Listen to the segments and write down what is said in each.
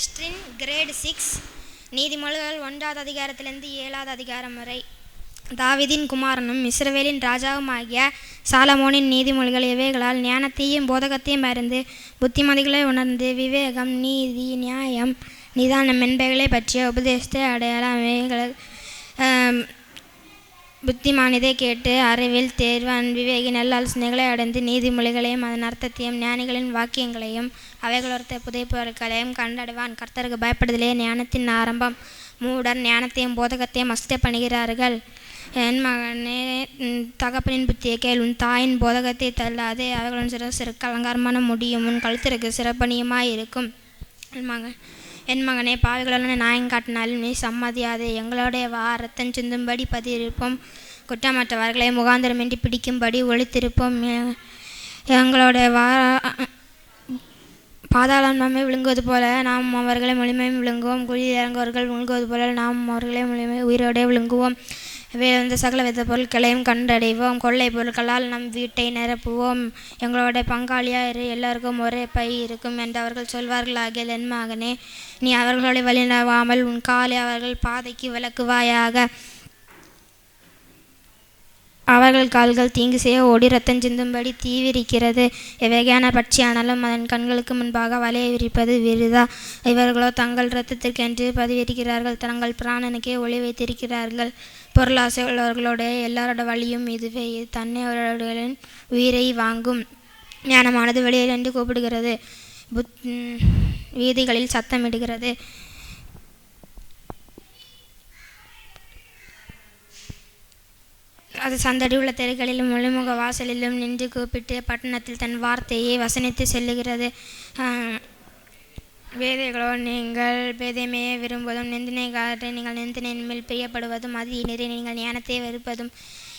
எஸ்ட்ரின் great six நீதிமொழிகள் ஒன்றாவது அதிகாரத்திலிருந்து ஏழாவது அதிகாரம் வரை. தாவிதின் குமாரனும் இஸ்ரவேலின் ராஜாவுமாகிய சாலமோனின் நீதிமொழிகள் இவைகளால் ஞானத்தையும் போதகத்தையும் அறிந்து புத்திமதிகளை உணர்ந்து விவேகம் நீதி நியாயம் நிதானம் என்பவைகளை பற்றிய உபதேசத்தை அடையாளம் இவைகள் புத்திமானிதை கேட்டு அறிவில் தேர்வான் விவேகி நல்லாலோசனைகளை அடைந்து நீதிமொழிகளையும் அதன் அர்த்தத்தையும் ஞானிகளின் வாக்கியங்களையும் அவைகளொருத்த புதைப்பொருட்களையும் கண்டடைவான். கர்த்தருக்கு பயப்படுதலே ஞானத்தின் ஆரம்பம். மூடர் ஞானத்தையும் போதகத்தையும் அசித்த பண்ணுகிறார்கள் என் மகனே தகப்பனின் புத்தியை கேள். உன் தாயின் போதகத்தை தள்ளாதே. அவைகளுடன் சிறு சிறு அலங்காரமான முடியும். உன் கழுத்திற்கு சிறப்பணியுமாய் இருக்கும் என் மகன் என் மகனே பாவிகளுடன் நாயம் காட்டினாலும் நீ சம்மதியாதே. எங்களுடைய வா ரத்தம் சிந்தும்படி பதியிருப்போம். குற்றமற்றவர்களை முகாந்திரமின்றி பிடிக்கும்படி ஒழித்திருப்போம். எங்களுடைய வா பாதாளம் நம்மை விழுங்குவது போல நாம் அவர்களை முழுமையும் விழுங்குவோம். குழியில் இறங்குவர்கள் விழுங்குவது போல நாம் அவர்களை முழுமை உயிரோடே விழுங்குவோம். விழுந்த சகல வித பொருட்களையும் கண்டடைவோம். கொள்ளை பொருட்களால் நம் வீட்டை நிரப்புவோம். எங்களோட பங்காளியாக இரு எல்லாருக்கும் ஒரே பை இருக்கும் என்று அவர்கள் சொல்வார்களாகிய என் மகனே நீ அவர்களை வழிநவாமல் உன் காலை அவர்கள் பாதைக்கு விளக்குவாயாக. அவர்கள் கால்கள் தீங்கு செய்ய ஓடி ரத்தம் சிந்தும்படி தீவிரிக்கிறது. எவ்வகையான பட்சியானாலும் அதன் கண்களுக்கு முன்பாக வலையை விரிப்பது விருதா? இவர்களோ தங்கள் இரத்தத்திற்கென்று பதிவிருக்கிறார்கள் தங்கள் பிராணனுக்கே ஒளி வைத்திருக்கிறார்கள். பொருளாசை உள்ளவர்களுடைய எல்லாரோட வழியும் இதுவே. இது தன்னை அவர்களின் உயிரை வாங்கும் ஞானமானது வெளியில் என்று கூப்பிடுகிறது. புத் வீதிகளில் சத்தமிடுகிறது. அது சந்தடி உள்ள தெருக்களிலும் முழுமுக வாசலிலும் நின்று கூப்பிட்டு பட்டணத்தில் தன் வார்த்தையை வசனித்து செல்லுகிறது. வேதைகளோ நீங்கள் பேதைமையை விரும்புவதும் நிந்தனைக்காரரை நீங்கள் நிந்தனையின் மேல் பிரியப்படுவதும் அது நிறைய நீங்கள் ஞானத்தை வெறுப்பதும்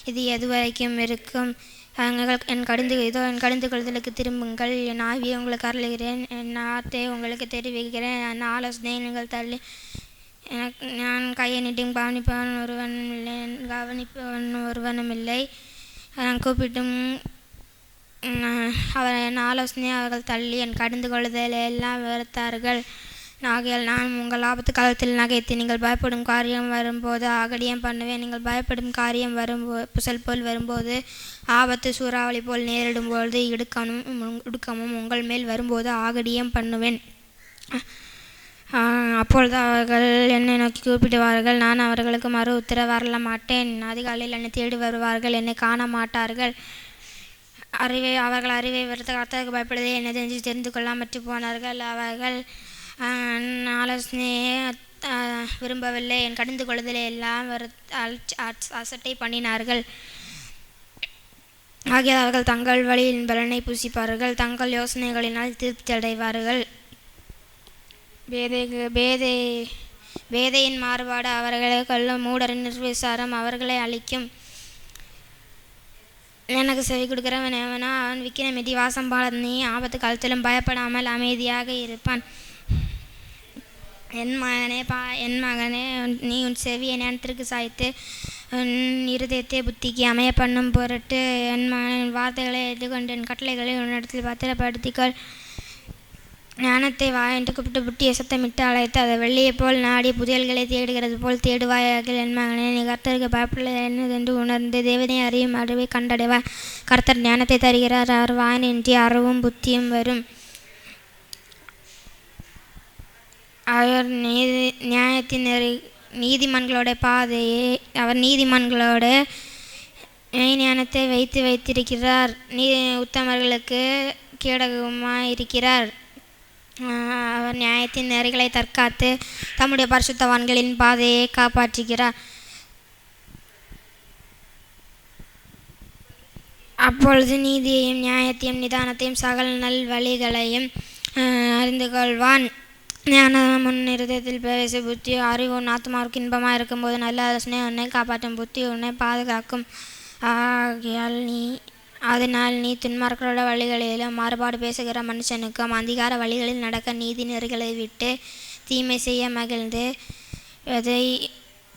இது எதுவரைக்கும் இருக்கும். என் கடிந்து இதோ என் கடிந்து கொள்தலுக்கு திரும்புங்கள். என் ஆவியை உங்களுக்கு அருளுகிறேன். என் ஆர்த்தை உங்களுக்கு தெரிவிக்கிறேன். என் ஆலோசனை நீங்கள் தள்ளி எனக்கு நான் கையை நீட்டும் கவனிப்பவன் ஒருவனும் இல்லை கவனிப்பவன் ஒருவனும் இல்லை நான் கூப்பிட்டும் அவர் என் ஆலோசனையை அவர்கள் தள்ளி என் கடிந்து கொள்ளுதலை எல்லாம் வெறுத்தார்கள். ஆகையால் நான் உங்கள் ஆபத்து காலத்தில் நகைத்து நீங்கள் பயப்படும் காரியம் வரும்போது அகடியம் பண்ணுவேன். நீங்கள் பயப்படும் காரியம் வரும்போ புசல் போல் வரும்போது ஆபத்து சூறாவளி போல் நேரிடும்போது இடுக்கணும் இடுக்கமும் உங்கள் மேல் வரும்போது ஆகடியம் பண்ணுவேன். அப்பொழுது அவர்கள் என்னை நோக்கி கூப்பிடுவார்கள். நான் அவர்களுக்கு மறு உத்தரவு மாட்டேன். அதிகாலையில் என்னை தேடி வருவார்கள். என்னை காண மாட்டார்கள். அறிவை அவர்கள் அறிவை வெறுத்த கர்த்தருக்கு பயப்படுவதை என்னை தெரிஞ்சு தெரிந்து கொள்ளாமற்று போனார்கள். அவர்கள் ஆலோசனையே ஆலோசனையை விரும்பவில்லை. என் கடிந்து கொள்ளுதலை எல்லாம் அசட்டை பண்ணினார்கள். ஆகிய அவர்கள் தங்கள் வழியின் பலனை பூசிப்பார்கள். தங்கள் யோசனைகளினால் திருப்தி அடைவார்கள். பேதைக்கு பேதை பேதையின் மாறுபாடு அவர்களை கொள்ளும் மூடரின் நிர்விசாரம் அவர்களை அழிக்கும். எனக்கு செவி கொடுக்கிறவன் எவனா அவன் விக்கிர மிதி வாசம் நீ ஆபத்து காலத்திலும் பயப்படாமல் அமைதியாக இருப்பான். என் மகனே பா என் மகனே நீ உன் செவியை ஞானத்திற்கு சாய்த்து உன் இருதயத்தை புத்திக்கு அமைய பண்ணும் பொருட்டு என் மகனின் வார்த்தைகளை எதிர்கொண்டு என் கட்டளைகளை உன்னிடத்தில் பத்திரப்படுத்திக்கொள். ஞானத்தை வா என்று கூப்பிட்டு புட்டிய சத்தமிட்டு அழைத்து அதை வெள்ளியை போல் நாடி புதையல்களை தேடுகிறது போல் தேடுவாயாக என் மகனே நீ கர்த்தருக்கு பயப்படல என்னதென்று உணர்ந்து தேவதையை அறியும் அறிவை கண்டடைவாய். கர்த்தர் ஞானத்தை தருகிறார். அவர் வாயினின்றி அறவும் புத்தியும் வரும். அவர் நீதி நியாயத்தின் நெறி நீதிமன்களோட பாதையை அவர் நீதிமன்களோட ஞானத்தை வைத்து வைத்திருக்கிறார். நீ உத்தமர்களுக்கு கேடகமாக இருக்கிறார் அவர் நியாயத்தின் நெறிகளை தற்காத்து தம்முடைய பரிசுத்தவான்களின் பாதையை காப்பாற்றுகிறார். அப்பொழுது நீதியையும் நியாயத்தையும் நிதானத்தையும் சகல நல் வழிகளையும் அறிந்து கொள்வான். ஞான முன்னிறுதத்தில் பேச புத்தி அறிவு உன் ஆத்மாவுக்கு இன்பமாக இருக்கும்போது நல்ல ஆலோசனை உன்னை காப்பாற்றும். புத்தி உன்னை பாதுகாக்கும். ஆகியால் நீ அதனால் நீ துன்மார்களோட வழிகளிலும் மாறுபாடு பேசுகிற மனுஷனுக்கும் அதிகார வழிகளில் நடக்க நீதி நெறிகளை விட்டு தீமை செய்ய மகிழ்ந்து அதை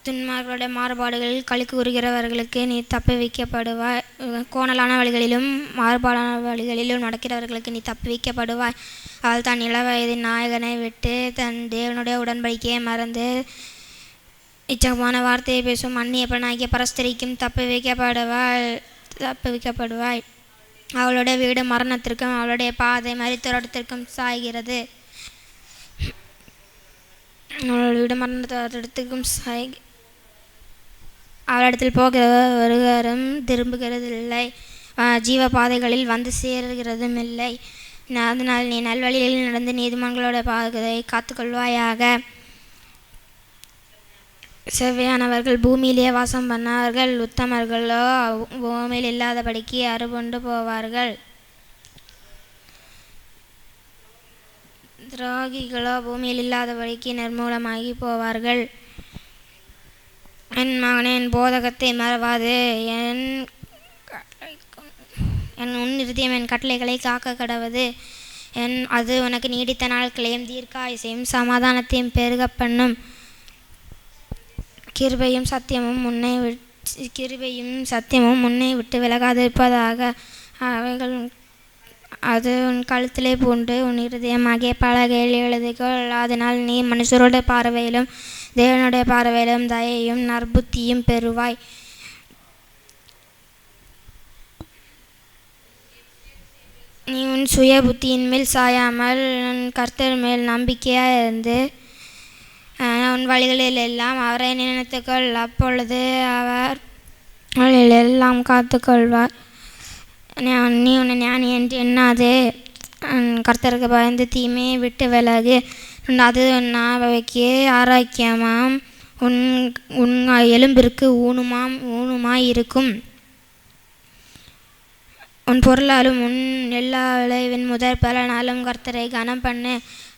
துன்மார்களுடைய மாறுபாடுகளில் கழுக்கு கூறுகிறவர்களுக்கு நீ தப்புவிக்கப்படுவாய் கோணலான வழிகளிலும் மாறுபாடான வழிகளிலும் நடக்கிறவர்களுக்கு நீ தப்புவிக்கப்படுவாய் அவள் தன் இளவயது நாயகனை விட்டு தன் தேவனுடைய உடன்படிக்கையை மறந்து இச்சகமான வார்த்தையை பேசும் அந்நிய பரஸ்தரிக்கும் பரஸ்திரிக்கும் தப்புவிக்கப்படுவாள் தப்புவிக்கப்படுவாய் அவளுடைய வீடு மரணத்திற்கும் அவளுடைய பாதை மரித்தோட்டத்திற்கும் சாய்கிறது. அவளுடைய வீடு மரணத்தோட்டத்திற்கும் சாய் அவளிடத்தில் போகிறவர் வருகிறதும் திரும்புகிறதில்லை. ஜீவ பாதைகளில் வந்து சேருகிறதும் இல்லை அதனால் நீ நல்வழியில் நடந்து நீதிமன்றங்களோட பாதையை காத்துக்கொள்வாயாக. செவ்வையானவர்கள் பூமியிலே வாசம் பண்ணார்கள். உத்தமர்களோ பூமியில் இல்லாதபடிக்கு அறுபொண்டு போவார்கள். துரோகிகளோ பூமியில் இல்லாதபடிக்கு நிர்மூலமாகி போவார்கள். என் மகனே என் போதகத்தை மறவாது. என் என் உன் இருதயம் என் கட்டளைகளை காக்க கடவது. என் அது உனக்கு நீடித்த நாட்களையும் தீர்க்காயுசையும் சமாதானத்தையும் பெருக பண்ணும். கிருபையும் சத்தியமும் முன்னை விட்டு கிருபையும் சத்தியமும் முன்னை விட்டு விலகாதிருப்பதாக அவைகள் அது உன் கழுத்திலே பூண்டு உன் இருதயமாகிய பலகையில் எழுதுகள் அதனால் நீ மனுஷருடைய பார்வையிலும் தேவனுடைய பார்வையிலும் தயையும் நற்புத்தியும் பெறுவாய். நீ உன் சுய புத்தியின் மேல் சாயாமல் உன் கர்த்தர் மேல் நம்பிக்கையாக இருந்து உன் வழிகளில் எல்லாம் அவரை நினைத்துக்கொள். அப்பொழுது அவர் எல்லாம் காத்துக்கொள்வார். நீ உன்னை ஞானி என்று எண்ணாதே. கர்த்தருக்கு பயந்து தீமையை விட்டு விலகு. அது உன் நாவைக்கு ஆரோக்கியமாம் உன் உன் எலும்பிற்கு ஊனுமாம் ஊனுமாய் இருக்கும் உன் பொருளாலும் உன் எல்லா விளைவின் முதற் பலனாலும் கர்த்தரை கனம் பண்ணு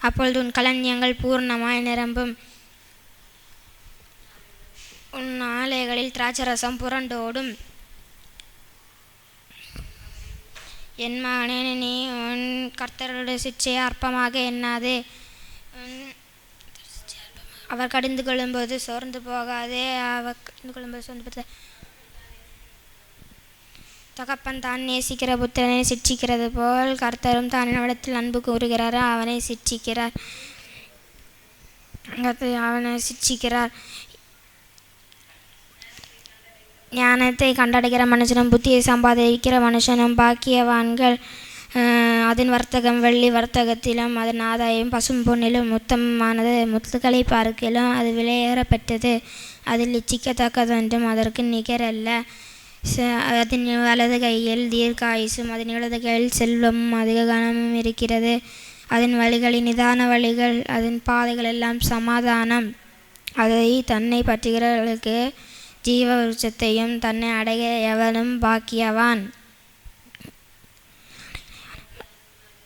அப்பொழுது உன் களஞ்சியங்கள் பூர்ணமாய் நிரம்பும். உன் ஆலைகளில் திராட்சரசம் புரண்டோடும். என் மகனே நீ உன் கர்த்தருடைய சிற்சையை அற்பமாக எண்ணாதே. அவர் கடிந்து கொள்ளும்போது சோர்ந்து போகாதே. அவர் கடிந்து கொள்ளும்போது சோர்ந்து போகாதே. தகப்பன் தான் நேசிக்கிற புத்திரனை சிட்சிக்கிறது போல் கர்த்தரும் தான் என்னிடத்தில் அன்பு கூறுகிறாரோ. அவனை சிட்சிக்கிறார் அவனை சிட்சிக்கிறார் ஞானத்தை கண்டடைகிற மனுஷனும் புத்தியை சம்பாதிக்கிற மனுஷனும் பாக்கியவான்கள் அதன் வர்த்தகம் வெள்ளி வர்த்தகத்திலும் அதன் ஆதாயம் பசும் பொன்னிலும் உத்தமமானது முத்துக்களை பார்க்கிலும் அது விலையேறப்பட்டது அதில் இச்சிக்கத்தக்கதொன்றும் அதற்கு நிகரல்ல. ச- அதன் வலது கையில் தீர்க்காயுசும் அதன் இடது கையில் செல்வமும் அதிக கனமும் இருக்கிறது. அதன் வழிகளின் நிதான வழிகள் அதன் பாதைகள் எல்லாம் சமாதானம். அதை தன்னை பற்றுகிறவர்களுக்கு ஜீவ விருட்சத்தையும் தன்னை அடைய எவனும் பாக்கியவான்.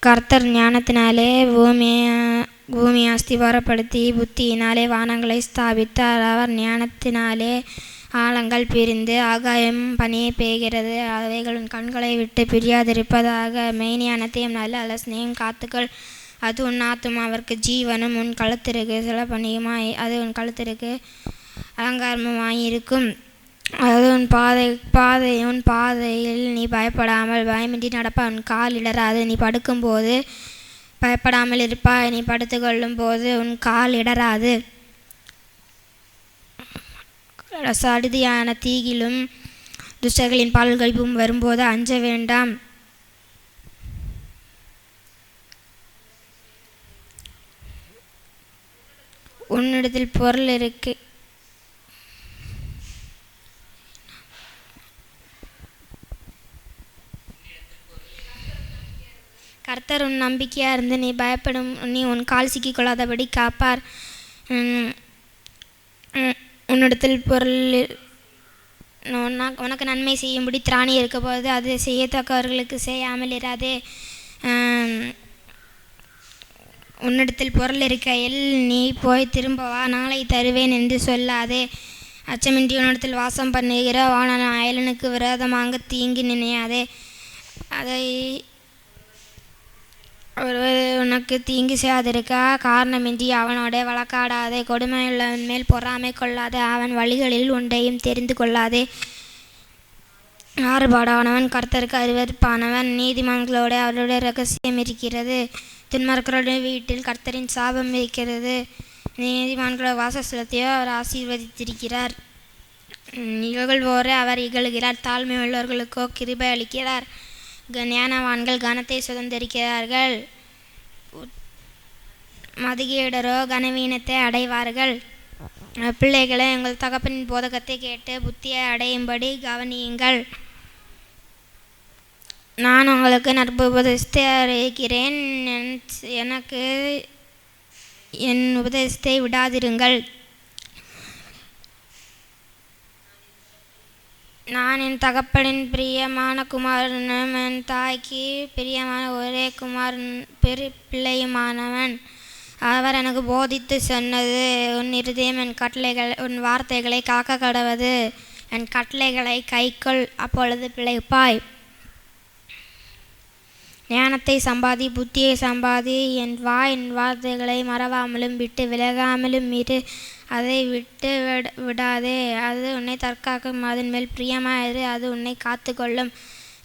கர்த்தர் ஞானத்தினாலே பூமியை பூமியை அஸ்திவாரப்படுத்தி புத்தியினாலே வானங்களை ஸ்தாபித்தார். அவர் ஞானத்தினாலே ஆழங்கள் பிரிந்து ஆகாயம் பனியை பெய்கிறது. அவைகள் உன் கண்களை விட்டு பிரியாதிருப்பதாக மெய்ஞானத்தையும் நல்ல அலசனையும் காத்துக்கள். அது உன் அவருக்கு ஜீவனும் உன் கழுத்திற்கு சில பணியுமாய் அது உன் கழுத்திற்கு அலங்காரமுமாயிருக்கும் அதாவது உன் பாதை பாதை உன் பாதையில் நீ பயப்படாமல் பயமின்றி நடப்ப. உன் கால் இடராது நீ படுக்கும்போது பயப்படாமல் இருப்பாய். நீ படுத்துக்கொள்ளும் போது உன் கால் இடராது சடுதியான தீகிலும் துஷ்டர்களின் பால்கழிப்பும் வரும்போது அஞ்ச வேண்டாம். உன்னிடத்தில் பொருள் இருக்கு. கர்த்தர் உன் நம்பிக்கையாக இருந்து நீ பயப்படும் நீ உன் கால் சிக்கிக் கொள்ளாதபடி காப்பார் உன்னிடத்தில் பொருள் உனக்கு உனக்கு நன்மை செய்யும்படி திராணி இருக்க போது அது செய்யத்தக்கவர்களுக்கு செய்யாமல் இராதே. உன்னிடத்தில் பொருள் இருக்கையில் நீ போய் திரும்ப வா நாளை தருவேன் என்று சொல்லாதே. அச்சமின்றி உன்னிடத்தில் வாசம் பண்ணுகிற வானன அயலனுக்கு விரோதமாக தீங்கி நினையாதே. அதை ஒருவர் உனக்கு தீங்கு செய்யாதிருக்க காரணமின்றி அவனோட வழக்காடாதே. கொடுமையுள்ளவன் மேல் பொறாமை கொள்ளாதே. அவன் வழிகளில் ஒன்றையும் தெரிந்து கொள்ளாதே. மாறுபாடானவன் கர்த்தருக்கு அறிவறுப்பானவன் நீதிமன்றங்களோட அவருடைய ரகசியம் இருக்கிறது. துன்மார்க்கருடைய வீட்டில் கர்த்தரின் சாபம் இருக்கிறது. நீதிமான்களோட வாசஸ்தலத்தையோ அவர் ஆசீர்வதித்திருக்கிறார். உம், இகழ்வோரை அவர் இகழுகிறார். தாழ்மை உள்ளவர்களுக்கோ கிருபை அளிக்கிறார். ஞானவான்கள் கனத்தை சுதந்திரிக்கிறார்கள். உத்- கனவீனத்தை அடைவார்கள். பிள்ளைகளை எங்கள் தகப்பின் தகப்பனின் போதகத்தை கேட்டு புத்தியை அடையும்படி கவனியுங்கள். நான் உங்களுக்கு நட்பு உபதேசத்தை அறிவிக்கிறேன் எனக்கு என் உபதேசத்தை விடாதிருங்கள். நான் என் தகப்பனின் பிரியமான குமாரனும் என் தாய்க்கு பிரியமான ஒரே குமாரன் பெரு பிள்ளையுமானவன். அவர் எனக்கு போதித்து சொன்னது உன் இருதயம் என் கட்டளைகள் உன் வார்த்தைகளை காக்க கடவது என் கட்டளைகளை கைக்கொள் அப்பொழுது பிழைப்பாய். ஞானத்தை சம்பாதி புத்தியை சம்பாதி என் வா என் வார்த்தைகளை மறவாமலும் விட்டு விலகாமலும் இரு. அதை விட்டு விடாதே. அது உன்னை தற்காக்கும். அதன் மேல் பிரியமாயிரு அது உன்னை காத்துக்கொள்ளும்.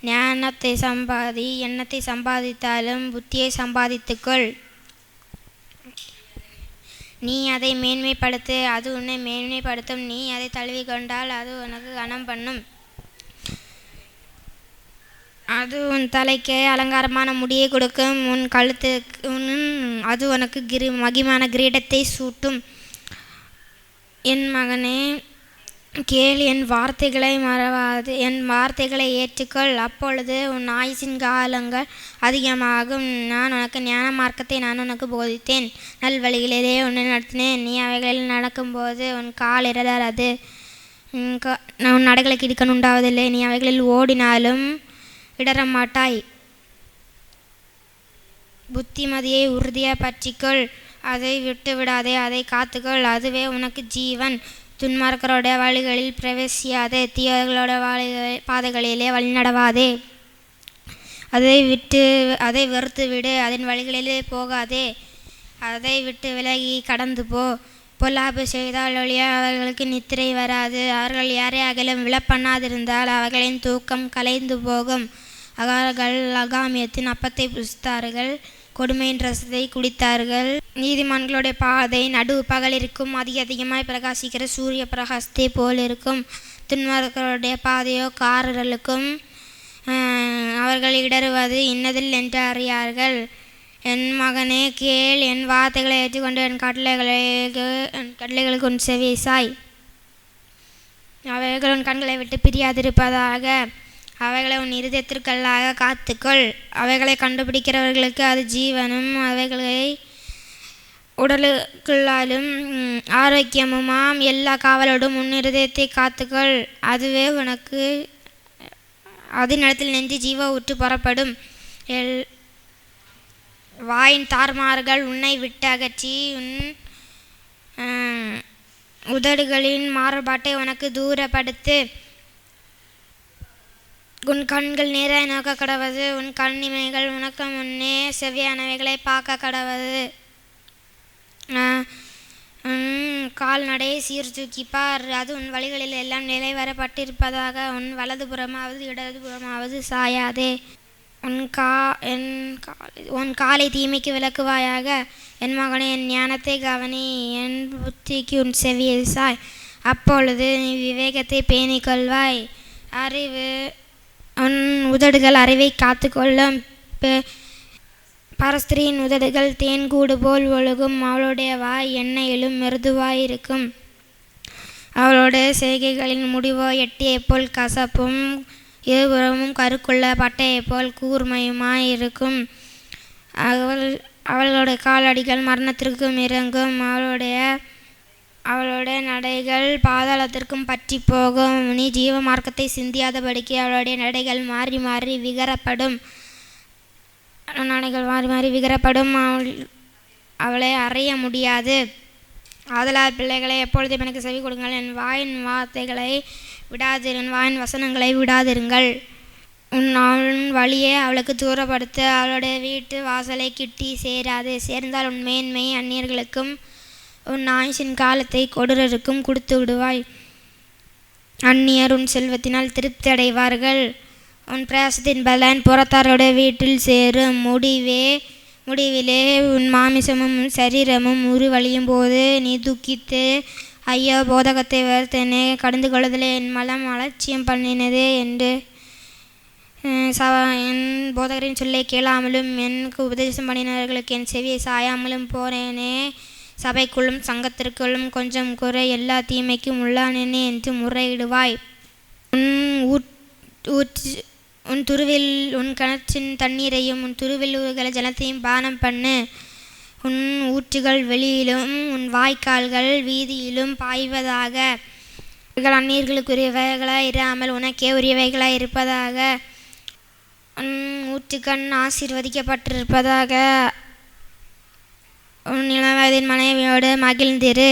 ஞானத்தை சம்பாதி எண்ணத்தை சம்பாதித்தாலும் புத்தியை சம்பாதித்துக்கொள். நீ அதை மேன்மைப்படுத்து. அது உன்னை மேன்மைப்படுத்தும். நீ அதை தழுவிக்கொண்டால் அது உனக்கு கனம் பண்ணும். அது உன் தலைக்கு அலங்காரமான முடியை கொடுக்கும். உன் கழுத்துக்கு உன் அது உனக்கு கிரி மகிமான கிரீடத்தை சூட்டும். என் மகனே கேள் என் வார்த்தைகளை மறவாது. என் வார்த்தைகளை ஏற்றுக்கொள். அப்பொழுது உன் ஆயுசின் காலங்கள் அதிகமாகும். நான் உனக்கு ஞான மார்க்கத்தை நான் உனக்கு போதித்தேன். நல்வழிகளிலே உன்னை நடத்தினேன். நீ அவைகளில் நடக்கும்போது உன் கால் இடராது உன் உன் நடைகளுக்கு இடுக்கண் உண்டாவதில்லை. நீ அவைகளில் ஓடினாலும் இடரமாட்டாய் புத்திமதியை உறுதியாக பற்றிக்கொள். அதை விட்டு விடாதே அதை காத்துக்கொள். அதுவே உனக்கு ஜீவன். துன்மார்க்கரோட வழிகளில் பிரவேசியாதே தீயர்களோட வழிகளை பாதைகளிலே வழிநடவாதே. அதை விட்டு அதை வெறுத்து விடு அதன் வழிகளிலே போகாதே. அதை விட்டு விலகி கடந்து போ. பொல்லாப்பு செய்தால் ஒழிய அவர்களுக்கு நித்திரை வராது. அவர்கள் யாரை அகலும்? விழப்பண்ணாதிருந்தால் அவர்களின் தூக்கம் கலைந்து போகும். அகாரர்கள் அகாமியத்தின் அப்பத்தை புசித்தார்கள் கொடுமையின் ரசத்தை குடித்தார்கள். நீதிமான்களுடைய பாதை நடு பகல் இருக்கும் அதிக அதிகமாய் பிரகாசிக்கிற சூரிய பிரகாசத்தை போல் இருக்கும். துன்மார்களுடைய பாதையோ காரர்களுக்கும் அவர்கள் இடறுவது இன்னதில் என்று அறியார்கள். என் மகனே கேள் என் வார்த்தைகளை ஏற்றுக்கொண்டு என் கட்டளைகளுக்கு என் கட்டளைகளுக்கு உன் செவிசாய் அவைகள் உன் கண்களை விட்டு பிரியாதிருப்பதாக அவைகளை உன் இருதயத்திற்கல்லாக காத்துக்கொள். அவைகளை கண்டுபிடிக்கிறவர்களுக்கு அது ஜீவனும் அவைகளை உடலுக்குள்ளாலும் ஆரோக்கியமுமாம். எல்லா காவலோடும் உன் இருதயத்தை காத்துக்கொள். அதுவே உனக்கு அதனிடத்தில் நெஞ்சு ஜீவ உற்று புறப்படும். எல் வாயின் தார்மார்கள் உன்னை விட்டு அகற்றி உன் உதடுகளின் மாறுபாட்டை உனக்கு தூரப்படுத்து. உன் கண்கள் நேராய் நோக்க கடவது உன் கண்ணிமைகள் உனக்கு முன்னே செவ்வியானவைகளை பார்க்க கடவது. கால்நடை உன் கால்நடையை சீர்தூக்கிப்பார் அது உன் வழிகளில் எல்லாம் நிலைவரப்பட்டிருப்பதாக உன் வலதுபுறமாவது இடதுபுறமாவது சாயாதே. உன் கா என் உன் காலை தீமைக்கு விளக்குவாயாக. என் மகனே என் ஞானத்தை கவனி. என் புத்திக்கு உன் செவியை சாய். அப்பொழுது நீ விவேகத்தை பேணிக் கொள்வாய் அறிவு உன் உதடுகள் அறிவை காத்துக்கொள்ளும் பெ- பரஸ்திரியின் உதடுகள் தேன்கூடு போல் ஒழுகும். அவளுடைய வாய் எண்ணெயிலும் மிருதுவாயிருக்கும். அவளுடைய செய்கைகளின் முடிவோ எட்டியைப் போல் கசப்பும் இருபுறமும் கருக்குள்ள பட்டையைப் போல் கூர்மையுமாயிருக்கும். அவள் அவளுடைய காலடிகள் மரணத்திற்கும் இறங்கும். அவளுடைய அவளுடைய நடைகள் பாதாளத்திற்கும் பற்றி போகும். நீ ஜீவ மார்க்கத்தை சிந்தியாதபடிக்கு அவளுடைய நடைகள் மாறி மாறி விகரப்படும். நடைகள் மாறி மாறி விகரப்படும். அவள் அவளை அறிய முடியாது. ஆதலால் பிள்ளைகளை எப்பொழுதும் எனக்கு செவி கொடுங்கள். என் வாயின் வார்த்தைகளை விடாதிரு என் வாயின் வசனங்களை விடாதிருங்கள். உன் அவன் வழியை அவளுக்கு தூரப்படுத்த அவளுடைய வீட்டு வாசலை கிட்டி சேராது. சேர்ந்தால் உன் மேன்மை அந்நியர்களுக்கும் உன் ஆயுஷின் காலத்தை கொடூரருக்கும் கொடுத்து விடுவாய். அந்நியர் உன் செல்வத்தினால் திருப்தி அடைவார்கள். உன் பிரயாசத்தின் பலன் புறத்தாரோட வீட்டில் சேரும். முடிவே முடிவிலே உன் மாமிசமும் உன் சரீரமும் உருவழியும் போது நீ துக்கித்து ஐயோ போதகத்தை வருத்தனே கடந்து கொள்ளுதலே என் மலம் அலட்சியம் பண்ணினது என்று அஹ், என் போதகரின் சொல்லை கேளாமலும் எனக்கு உபதேசம் பண்ணினவர்களுக்கு என் செவியை சாயாமலும் போனேனே. சபைக்குள்ளும் சங்கத்திற்குள்ளும் கொஞ்சம் குறை எல்லா தீமைக்கும் உள்ளானேனே என்று முறையிடுவாய். உன் ஊட் ஊற்று உன் துருவில் உன் கிணற்றின் தண்ணீரையும் உன் துருவில் ஜனத்தையும் ஜலத்தையும் பானம் பண்ணு. உன் ஊற்றுகள் வெளியிலும் உன் வாய்க்கால்கள் வீதியிலும் பாய்வதாக. அந்நீர்களுக்குரியவைகளாக இராமல் உனக்கே உரியவைகளாய் இருப்பதாக. உன் ஊற்றுக்கண் ஆசீர்வதிக்கப்பட்டிருப்பதாக. உன் இளவயதின் மனைவியோடு மகிழ்ந்திரு.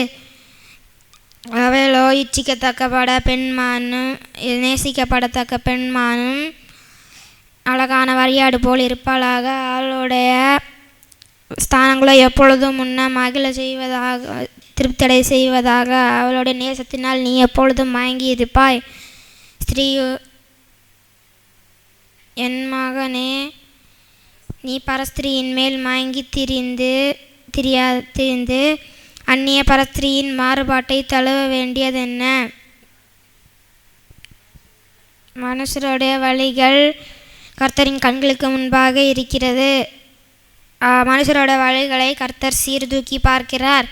அவளோ இச்சிக்கத்தக்கப்பட பெண்மானும் நேசிக்கப்படத்தக்க பெண்மானும் அழகான வரியாடு போல் இருப்பாளாக. அவளுடைய ஸ்தானங்களோ எப்பொழுதும் முன்ன மகிழ செய்வதாக திருப்தியடை செய்வதாக அவளுடைய நேசத்தினால் நீ எப்பொழுதும் மயங்கி இருப்பாய் ஸ்திரீ என் மகனே நீ பரஸ்திரியின் மேல் மயங்கி திரிந்து திரியா திரிந்து அந்நிய பரஸ்திரியின் மாறுபாட்டை தழுவ வேண்டியதென்ன? மனுஷருடைய வழிகள் கர்த்தரின் கண்களுக்கு முன்பாக இருக்கிறது. மனுஷரோட வழிகளை கர்த்தர் சீர்தூக்கி பார்க்கிறார்.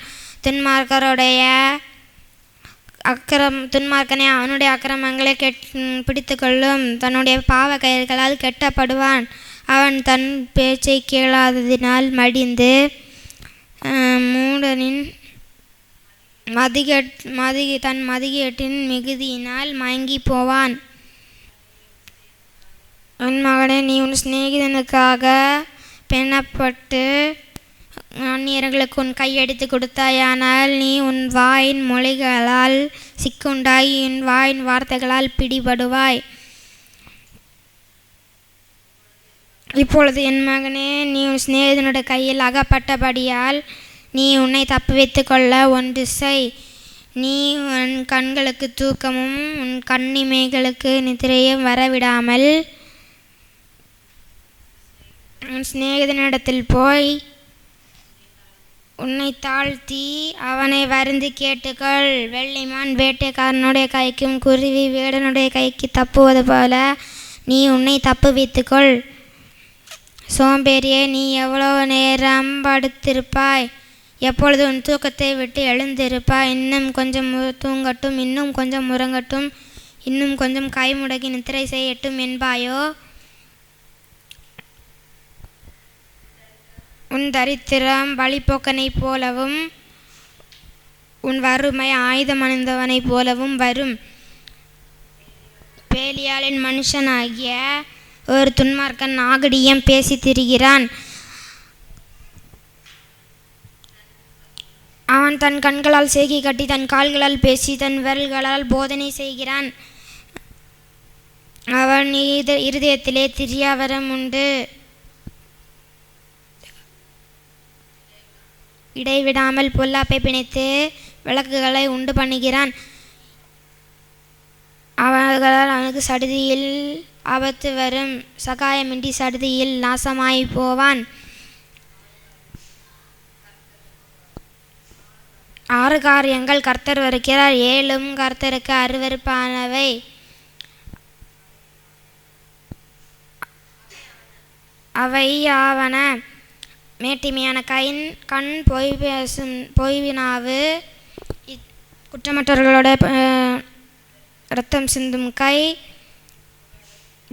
துன்மார்க்கருடைய அக்கிரம் துன்மார்க்கனே அவனுடைய அக்கிரமங்களை கெட் பிடித்து கொள்ளும் தன்னுடைய பாவ கயிர்களால் கெட்டப்படுவான். அவன் தன் பேச்சை கேளாததினால் மடிந்து மூடனின் மதிகட் மதுகி தன் மதிகேட்டின் மிகுதியினால் மயங்கி போவான். உன் மகனே நீ உன் சிநேகிதனுக்காக பெணப்பட்டு அந்நியர்களுக்கு உன் கையெடுத்து கொடுத்தாயானால் நீ உன் வாயின் மொழிகளால் சிக்குண்டாய் உன் வாயின் வார்த்தைகளால் பிடிபடுவாய். இப்பொழுது என் மகனே நீ உன் சிநேகிதனுடைய கையில் அகப்பட்டபடியால் நீ உன்னை தப்புவித்து கொள்ள ஒன்று செய் நீ உன் கண்களுக்கு தூக்கமும் உன் கண்ணிமைகளுக்கு நித்திரையும் வரவிடாமல் உன் சிநேகிதனிடத்தில் போய் உன்னை தாழ்த்தி அவனை வருந்து கேட்டுக்கொள். வெள்ளிமான் வேட்டைக்காரனுடைய கைக்கும் குருவி வேடனுடைய கைக்கு தப்புவது போல நீ உன்னை தப்புவித்துக்கொள் சோம்பேறியே நீ எவ்வளோ நேரம் படுத்திருப்பாய்? எப்பொழுது உன் தூக்கத்தை விட்டு எழுந்திருப்பா? இன்னும் கொஞ்சம் தூங்கட்டும் இன்னும் கொஞ்சம் உறங்கட்டும் இன்னும் கொஞ்சம் கை நித்திரை செய்யட்டும் என்பாயோ? உன் தரித்திரம் வழிபோக்கனைப் போலவும் உன் வறுமை ஆயுதம் அணிந்தவனைப் போலவும் வரும். பேலியாளின் மனுஷனாகிய ஒரு துன்மார்க்கன் நாகடியம் பேசி திரிகிறான். அவன் தன் கண்களால் செய்கை கட்டி தன் கால்களால் பேசி தன் விரல்களால் போதனை செய்கிறான். அவன் இருதயத்திலே திரியாவரம் உண்டு. இடைவிடாமல் பொல்லாப்பை பிணைத்து விளக்குகளை உண்டு பண்ணுகிறான். அவர்களால் அவனுக்கு சடுதியில் ஆபத்து வரும். சகாயமின்றி சடுதியில் நாசமாய் போவான். ஆறு காரியங்கள் கர்த்தர் வருகிறார் ஏழும் கர்த்தருக்கு அருவருப்பானவை. அவை ஆவன மேட்டிமையான கைன் கண் பொய் பேசும் பொய்வினாவு குற்றமற்றவர்களோட ரத்தம் இரத்தம் சிந்தும் கை.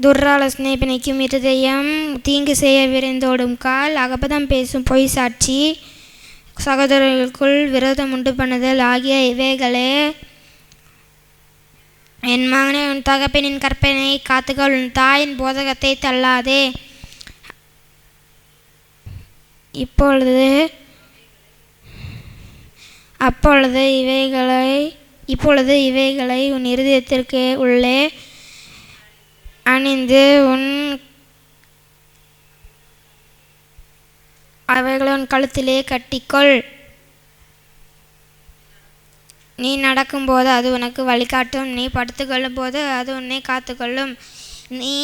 துர்ராலோசனை பிணைக்கும் இருதயம் தீங்கு செய்ய விரைந்தோடும் கால். அகபதம் பேசும் பொய் சாட்சி. சகோதரர்களுக்குள் விரோதம் உண்டு பண்ணுதல் ஆகிய இவைகளே. என் மகனே உன் தகப்பனின் கற்பனை காத்துக்கொள். உன் தாயின் போதகத்தை தள்ளாதே. இப்பொழுது அப்பொழுது இவைகளை இப்பொழுது இவைகளை உன் இருதயத்திற்கு உள்ளே அணிந்து உன் அவைகளை உன் கழுத்திலே கட்டிக்கொள். நீ நடக்கும்போது அது உனக்கு வழிகாட்டும். நீ படுத்துக்கொள்ளும் போது அது உன்னை காத்துக்கொள்ளும். நீ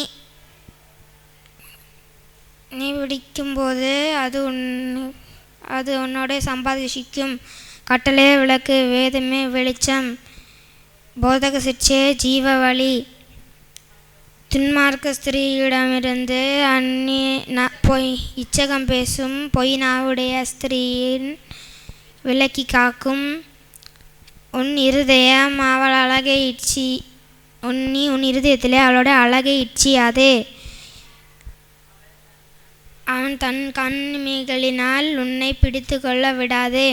நீ விடிக்கும்போது அது உன் அது உன்னோட சம்பாதிக்கும். கட்டளை விளக்கு வேதமே வெளிச்சம் போதக சிற்சே ஜீவ வழி. துன்மார்க்க ஸ்திரீயிடமிருந்து அந்நிய பொய் இச்சகம் பேசும் பொய் நாவுடைய ஸ்திரீயின் விலக்கி காக்கும் உன் இருதயம் அவள் அழகை இச்சி உன் நீ உன் இருதயத்திலே அவளோட அழகை இச்சியாதே அவன் தன் கண்ணிமைகளினால் உன்னை பிடித்து கொள்ள விடாதே.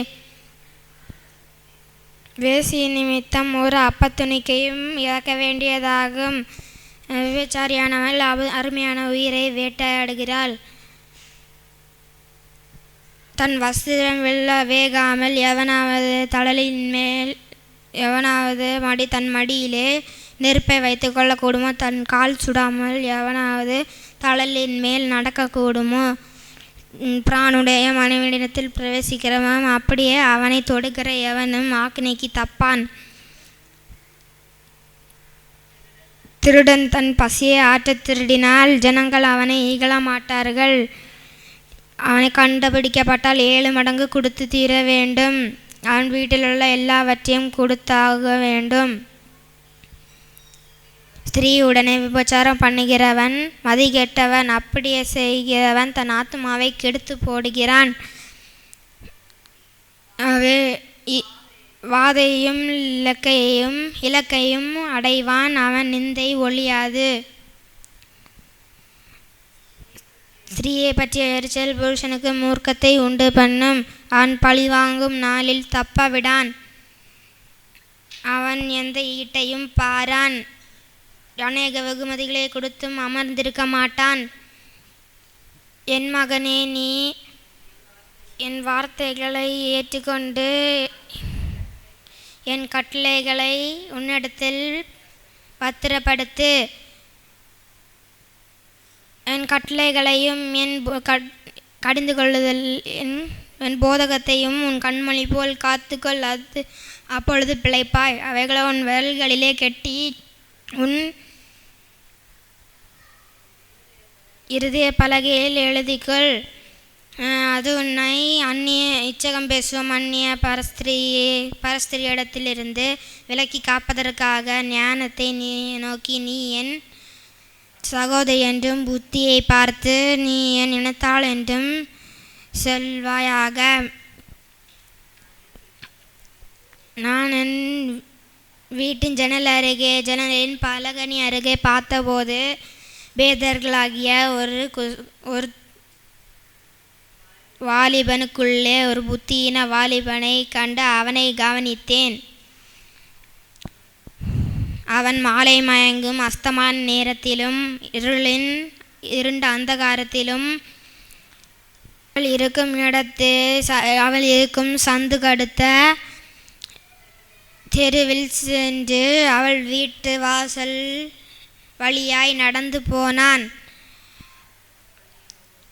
வேசி நிமித்தம் ஒரு அப்பத்துணிக்கையும் இழக்க வேண்டியதாகும். விபச்சாரியானவள் அவ அருமையான உயிரை வேட்டையாடுகிறாள். தன் வஸ்திரம் வெல்ல வேகாமல் எவனாவது தளலின் மேல் எவனாவது மடி தன் மடியிலே நெருப்பை வைத்துக்கொள்ள கொள்ளக்கூடுமோ தன் கால் சுடாமல் எவனாவது தழலின் மேல் நடக்கக்கூடுமோ? பிராணுடைய பிரானுடைய மனைவிடத்தில் பிரவேசிக்கிறவன் அப்படியே அவனை தொடுக்கிற எவனும் ஆக்கினைக்கு தப்பான். திருடன் தன் பசியை ஆற்றத் திருடினால் ஜனங்கள் அவனை ஈகழ மாட்டார்கள் அவனை கண்டுபிடிக்கப்பட்டால் ஏழு மடங்கு கொடுத்து தீர வேண்டும். அவன் வீட்டில் உள்ள எல்லாவற்றையும் கொடுத்தாக வேண்டும். ஸ்திரீ உடனே விபச்சாரம் பண்ணுகிறவன் மதி கெட்டவன் அப்படியே செய்கிறவன் தன் ஆத்மாவை கெடுத்து போடுகிறான். அவே இ- வாதையும் இலக்கையும் இலக்கையும் அடைவான் அவன் நிந்தை ஒழியாது. ஸ்திரீயை பற்றிய எரிச்சல் புருஷனுக்கு மூர்க்கத்தை உண்டு பண்ணும். அவன் பழிவாங்கும் நாளில் தப்ப விடான். அவன் எந்த ஈட்டையும் பாரான். அநேக வெகுமதிகளை கொடுத்தும் அமர்ந்திருக்க மாட்டான். என் மகனே நீ என் வார்த்தைகளை ஏற்றுக்கொண்டு என் கட்டளைகளை உன்னிடத்தில் பத்திரப்படுத்து. என் கட்டளைகளையும் என் கடிந்து கொள்ளுதல் என் என் போதகத்தையும் உன் கண்மணி போல் காத்துக்கொள். அது அப்பொழுது பிழைப்பாய். அவைகளை உன் விரல்களிலே கெட்டி உன் இருதய பலகையில் எழுதிக்கொள். அது உன்னை அந்நிய இச்சகம் பேசும் அந்நிய பரஸ்திரியே பரஸ்திரியிடத்திலிருந்து விலக்கி காப்பதற்காக ஞானத்தை நீ நோக்கி நீ என் சகோதரி என்றும் புத்தியை பார்த்து நீ என் இனத்தாள் என்றும் சொல்வாயாக. நான் என் வீட்டின் ஜன்னல் அருகே ஜன்னலின் பலகனி அருகே பார்த்தபோது பேதர்களாகிய ஒரு கு- ஒரு வாலிபனுக்குள்ளே ஒரு புத்தியின வாலிபனை கண்டு அவனை கவனித்தேன். அவன் மாலை மயங்கும் அஸ்தமான நேரத்திலும் இருளின் இருண்ட அந்தகாரத்திலும் அவள் இருக்கும் இடத்து ச- அவள் இருக்கும் சந்து கடுத்த தெருவில் சென்று அவள் வீட்டு வாசல் வழியாய் நடந்து போனான்.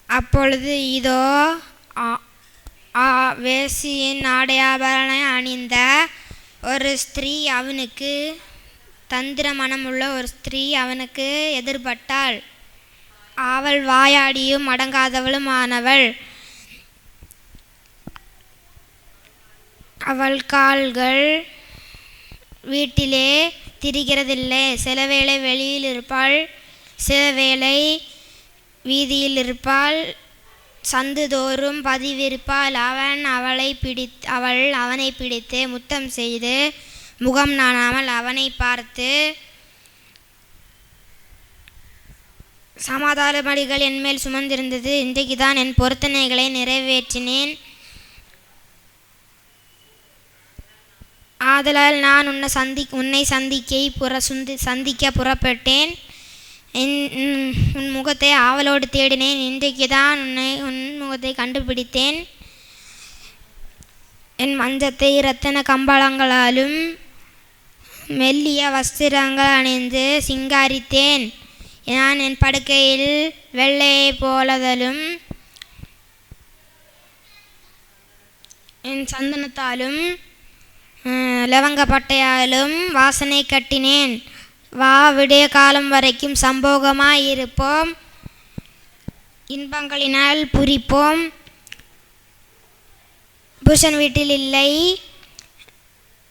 அப்பொழுது இதோ வேசியின் ஆடையாபரணை அணிந்த ஒரு ஸ்திரீ அவனுக்கு தந்திர மனமுள்ள ஒரு ஸ்திரீ அவனுக்கு எதிர்பட்டாள். அவள் வாயாடியும் அடங்காதவளும் ஆனவள் அவள் கால்கள் வீட்டிலே திரிகிறதில்லை. சில வேளை வெளியில் இருப்பாள் சில வேளை வீதியில் இருப்பாள். சந்துதோறும் பதிவிருப்பாள் அவன் அவளை பிடி அவள் அவனை பிடித்து முத்தம் செய்து முகம் நாணாமல் அவனை பார்த்து சமாதான மடிகள் என்மேல் சுமந்திருந்தது. இன்றைக்குதான் என் பொருத்தனைகளை நிறைவேற்றினேன். ஆதலால் நான் உன்னை சந்தி உன்னை சந்திக்க புற சுந்தி சந்திக்க புறப்பட்டேன். உன்- உன் முகத்தை ஆவலோடு தேடினேன். இன்றைக்கு தான் உன்னை உன் முகத்தை கண்டுபிடித்தேன். என் மஞ்சத்தை இரத்தன கம்பளங்களாலும் மெல்லிய வஸ்திரங்கள் அணிந்து சிங்காரித்தேன். நான் என் படுக்கையில் வெள்ளையை போலதலும் என் சந்தனத்தாலும் அஹ், லவங்கப்பட்டையாலும் வாசனை கட்டினேன். வா விடிய காலம் வரைக்கும் சம்போகமாயிருப்போம். இன்பங்களினால் புரிப்போம். புருஷன் வீட்டில் இல்லை.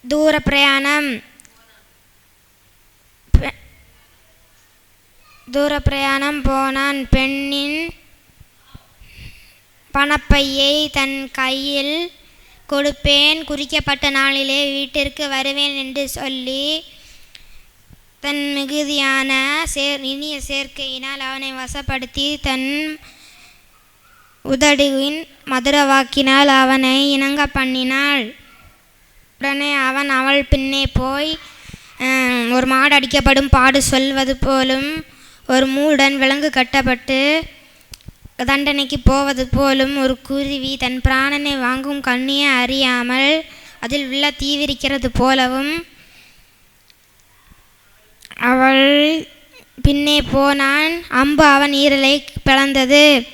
தூர பிரயாணம். தூர பிரயாணம் போனான் பெண்ணின் பணப்பையை தன் கையில் கொடுப்பேன். குறிக்கப்பட்ட நாளிலே வீட்டிற்கு வருவேன் என்று சொல்லி தன் மிகுதியான சேர் இனிய சேர்க்கையினால் அவனை வசப்படுத்தி தன் உதடுவின் மதுரவாக்கினால் அவனை இணங்க பண்ணினாள். உடனே அவன் அவள் பின்னே போய் ஒரு மாடு அடிக்கப்படும் பாடு சொல்வது போலும் ஒரு மூடன் விலங்கு கட்டப்பட்டு தண்டனைக்கு போவது போலும் ஒரு குருவி தன் பிராணனை வாங்கும் கண்ணியை அறியாமல் அதில் உள்ள தீவிரிக்கிறது போலவும் அவள் பின்னே போனான். அம்பு அவன் ஈரலை பிளந்தது.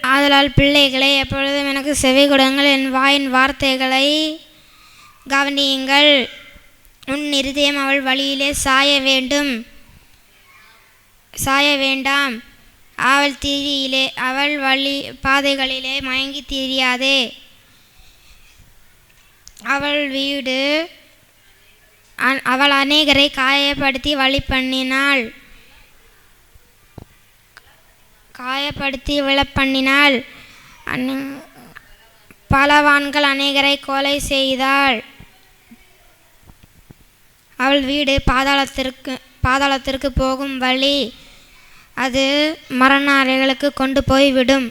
ஆதலால் பிள்ளைகளை எப்பொழுதும் எனக்கு செவி கொடுங்கள். என் வாயின் வார்த்தைகளை கவனியுங்கள். உன் இருதயம் அவள் வழியிலே சாய வேண்டும். சாய வேண்டாம். அவள் திரியிலே அவள் வழி பாதைகளிலே மயங்கி திரியாதே. அவள் வீடு அவள் அநேகரை காயப்படுத்தி வழி பண்ணினாள் காயப்படுத்தி விழப்பண்ணினாள் பலவான்கள் அநேகரை கொலை செய்தாள். அவள் வீடு பாதாளத்திற்கு பாதாளத்திற்கு போகும் வழி அது மரண அறைகளுக்கு கொண்டு போய்விடும்.